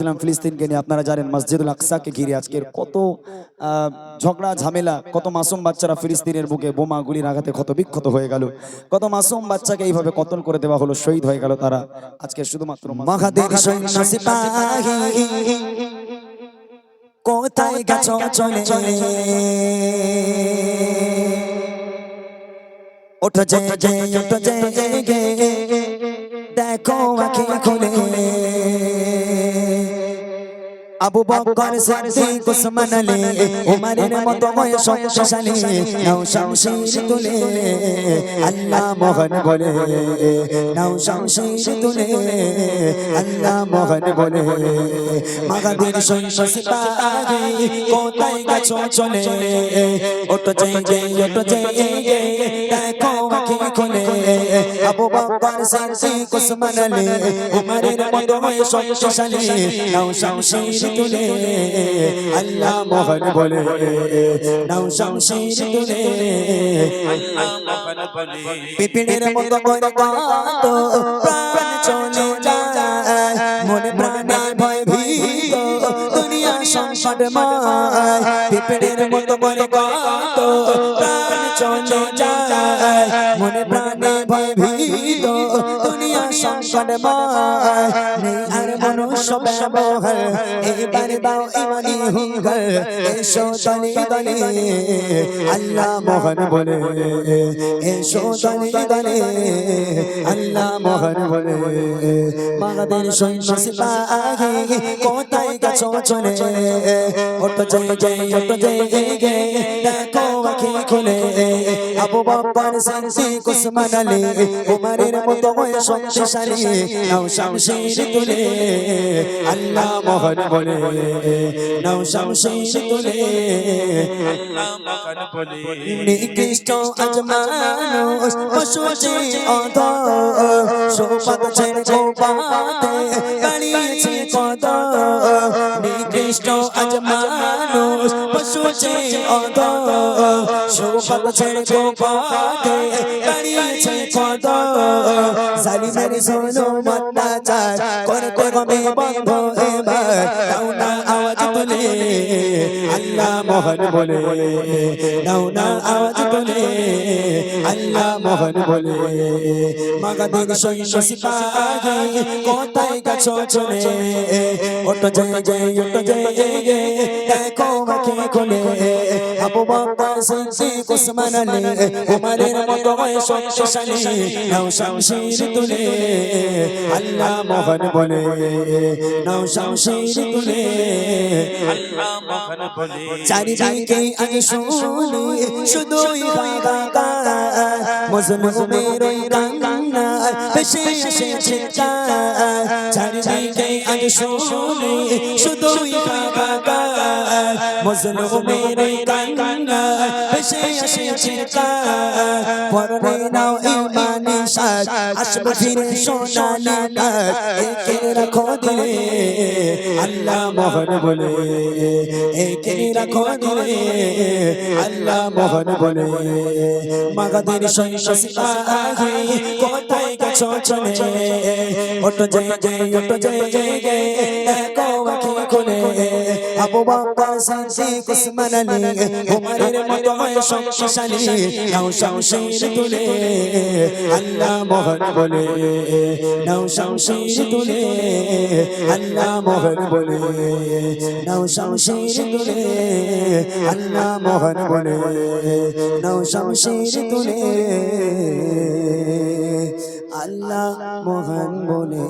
বলেছিলাম ফিলিস্তিনকে নিয়ে আপনারা জানেন মসজিদুল আকসাকে ঘিরে আজকের কত ঝগড়া ঝামেলা কত মাসুম বাচ্চারা ফিলিস্তিনের বুকে বোমা গুলির আঘাতে ক্ষত বিক্ষত হয়ে গেল কত মাসুম বাচ্চাকে এইভাবে কতল করে দেওয়া হলো শহীদ হয়ে গেল তারা আজকে শুধুমাত্র সিপাহী কোথায় গেছো চলে চলে ওঠো যে যে ওঠো যে গে দেখো আখি খুলে আবু বকর সিদ্দিক উসমান আলী উমরের মতো বয় শক্তিশালী নাও শামশির তুলে আল্লাহ মোহন বলে নাও শামশির তুলে আল্লাহ মোহন বলে মাগাদের সৈন্য সিপাহী কোথায় গেছো চলে? ওটো জেগে ওটো জেগে দেখো আখি খুলে। আবু বকর সিদ্দিক উসমান আলী উমরের মতো বয় শক্তিশালী নাও শামশির তুলে। আল্লাহ মোহন বলে, নাও শামশির তুলে। পিপিনের মতো করে কত প্রাণ চলে যায়। মনে প্রাণে ভয় ভীত, দুনিয়া সংকট মায়। পিপিনের মতো করে কত প্রাণ চলে যায়। মনে প্রাণে ভয় ভীত, দুনিয়া সংকট মায়। মনুষ্য ব্যবহার এইবার দাও ইমানি হুঙ্গার, এসো দলে দলে আল্লাহ মোহন বলে, এসো দলে দলে আল্লাহ মোহন বলে, মাগাদের সৈন্য সিপাহী কোথায় গেছো চলে? ওটো জয় জয় ওটো জয় গে দেখো আখি খুলে। আবু বকর সিদ্দিক উসমান আলী, উমরের মতো হয় শক্তিশালী নাও শামশির তুলে, আল্লাহ মোহন বলে নাও শামশির তুলে নিকৃষ্ট আজ মানুষ পশু যে অধ সোপাত ছেড়ে গোপাতে দাঁড়িয়েছে কত নিকৃষ্ট আজ যে অধ সোপাত ছেড়ে গোপাতে দাঁড়িয়েছে কত জালিমের সোনো মাত্রাচার করে গমে বন্ধ। আল্লাহ মোহন বলে দাও না আওয়াজ তুলে। আল্লাহ মোহন বলে, মাগাদের সৈন্য সিপাহী, কোথায় গেছো চলে? ওটো জয় জয় ওটো জয় গে দেখো আখি খুলে। আবু বকর সিদ্দিক, উসমান আলী, উমরের মতো হয় শক্তিশালী নাও শামশির তুলে। আল্লাহ মোহন বলে, নাও শামশির তুলে চারিদিকে আগে শুনি, শুধুই হাহাকার মজলুমের ওই কান্না, ভেসে এসে চিৎকার চারিদিকে আগে শুনি, শুধুই হাহাকার মজলুমের কান্না ভেসে এসে চিৎকার পরনে নাও ইমানি সাজ আসবে ফিরে সোনালি কাজ একে রাখো দিলে, আল্লাহ মোহন বলে। একে রাখো দিলে, আল্লাহ মোহন বলে। মাগাদের সৈন্য সিপাহী, কোথায় গেছো চলে? ওটো জয় জয় ওটো জয় জয় গে আবু বকর সিদ্দিক উসমান আলী উমরের মতো শক্তিশালী। নাও শামশির তুলে, আল্লাহ মোহন বলে, নাও শামশির তুলে, আল্লাহ মোহন বলে। নাও শামশির তুলে, আল্লাহ মোহন বলে। নাও শামশির তুলে, আল্লাহ মোহন বলে।